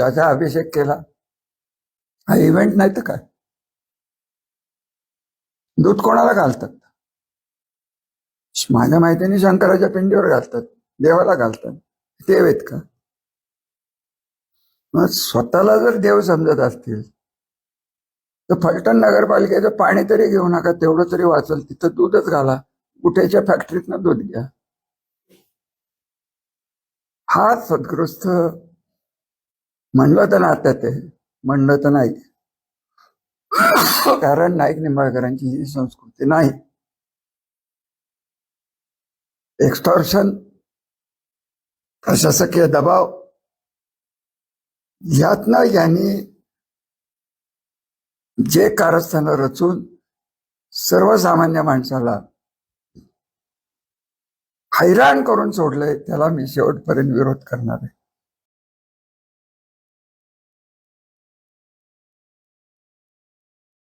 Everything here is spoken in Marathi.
दुधाचा अभिषेक केला हा इव्हेंट नाही तर काय? दूध कोणाला घालतात? माझ्या माहितीने शंकराच्या पिंडीवर घालतात देवाला घालतात. देव आहेत का? मग स्वतःला जर देव समजत असतील तर फलटण नगरपालिकेचं पाणी तरी घेऊ नका तेवढं तरी वाचल तिथं दूधच घाला. कुठेच्या फॅक्टरीतनं दूध घ्या. हा सद्ग्रस्त म्हणलं तर नात्यात आहे. म्हणलं तर नाही. कारण नाईक निंबाळकरांची ही संस्कृती नाही. एक्स्टॉर्शन प्रशासकीय दबाव यातनं यांनी जे कारस्थानं रचून सर्वसामान्य माणसाला हैराण करून सोडलंय त्याला मी शेवटपर्यंत विरोध करणार आहे.